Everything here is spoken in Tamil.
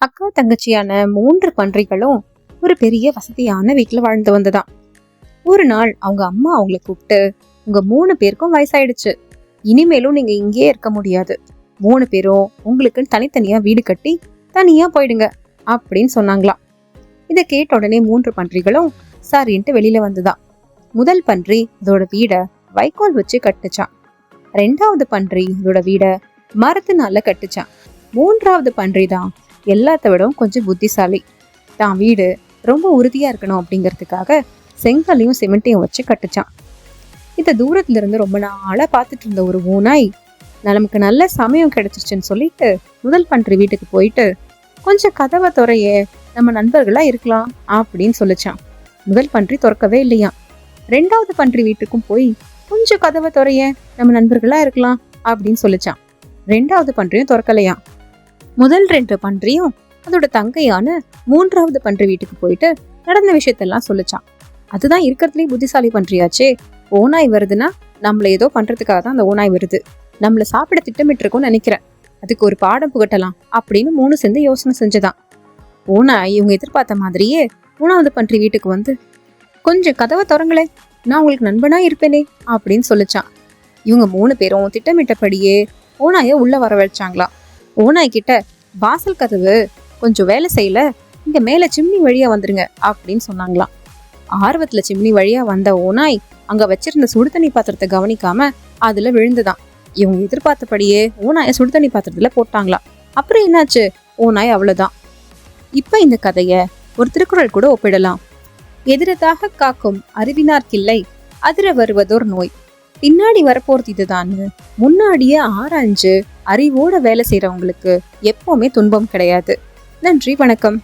அக்கா தங்கச்சியான மூன்று பன்றிகளும் ஒரு பெரிய வசதியான வீட்டில் வாழ்ந்து வந்ததாம் ஒரு நாள் அவங்க அம்மா அவங்கள கூப்பிட்டு உங்க மூணு பேருக்கும் வயசாயிடுச்சு. இனிமேலும் நீங்க இங்கேயே இருக்க முடியாது. மூணு பேரும் உங்களுக்குன்னு தனித்தனியா வீடு கட்டி தனியா போயிடுங்க அப்படின்னு சொன்னாங்களாம் இதை கேட்ட உடனே மூன்று பன்றிகளும் சரின்ட்டு வெளியில வந்துதான் முதல் பன்றி இதோட வீடை வைக்கோல் வச்சு கட்டுச்சான். ரெண்டாவது பன்றி இதோட வீடை மரத்தினால கட்டுச்சான். மூன்றாவது பன்றி தான் எல்லாத்த விடவும் கொஞ்சம் புத்திசாலி. தான் வீடு ரொம்ப உறுதியாக இருக்கணும் அப்படிங்கிறதுக்காக செங்கலையும் சிமெண்ட்டையும் வச்சு கட்டுச்சான். இதை தூரத்துல இருந்து ரொம்ப நாளாக பார்த்துட்டு இருந்த ஒரு ஊனாய் நமக்கு நல்ல சமயம் கிடைச்சிருச்சுன்னு சொல்லிட்டு முதல் பன்றி வீட்டுக்கு போயிட்டு கொஞ்சம் கதவை துறைய நம்ம நண்பர்களா இருக்கலாம் அப்படின்னு சொல்லிச்சான். முதல் பன்றி திறக்கவே இல்லையா ரெண்டாவது பன்றி வீட்டுக்கும் போய் கொஞ்சம் கதவை துறைய நம்ம நண்பர்களா இருக்கலாம் அப்படின்னு சொல்லிச்சான். ரெண்டாவது பன்றியும் திறக்கலையாம். முதல் ரெண்டு பன்றியும் அதோட தங்கையான மூன்றாவது பன்றி வீட்டுக்கு போயிட்டு நடந்த விஷயத்தெல்லாம் சொல்லிச்சான். அதுதான் இருக்கிறதுலேயே புத்திசாலி பன்றியாச்சே. ஓனாய் வருதுன்னா நம்மள ஏதோ பண்றதுக்காக தான் அந்த ஓனாய் வருது. நம்மள சாப்பிட திட்டமிட்டு இருக்கோம்னு நினைக்கிறேன். அதுக்கு ஒரு பாடம் புகட்டலாம் அப்படின்னு மூணு சேர்ந்து யோசனை செஞ்சதான். ஓனாய் இவங்க எதிர்பார்த்த மாதிரியே மூணாவது பன்றி வீட்டுக்கு வந்து கொஞ்சம் கதவை திறங்களே நான் உங்களுக்கு நண்பனா இருப்பேனே அப்படின்னு சொல்லிச்சான். இவங்க மூணு பேரும் திட்டமிட்டபடியே ஓனாய உள்ள வரவழைச்சாங்களாம். ஓனாய் கிட்ட வாசல் கதவு கொஞ்சம் வேலை செய்யல இங்க மேல சிம்னி வழியா வந்துருங்க அப்படின்னு சொன்னாங்களாம். ஆர்வத்துல சிம்னி வழியா வந்த ஓனாய் அங்க வச்சிருந்த சுடுதண்ணி பாத்திரத்தை கவனிக்காம அதுல விழுந்துதான். இவங்க எதிர்பார்த்தபடியே ஓனாய சுடுதண்ணி பாத்திரத்துல போட்டாங்களாம். அப்புறம் என்னாச்சு? ஓனாய் அவ்வளவுதான். இப்ப இந்த கதைய ஒரு திருக்குறள் கூட ஒப்பிடலாம். எதிரதாக காக்கும் அறிவினார்க்கில்லை அதிர வருவதோர் நோய். பின்னாடி வரப்போறது இதுதான்னு. முன்னாடியே ஆராய்ஞ்சு அறிவோட வேலை செய்யறவங்களுக்கு எப்பவுமே துன்பம் கிடையாது. நன்றி வணக்கம்.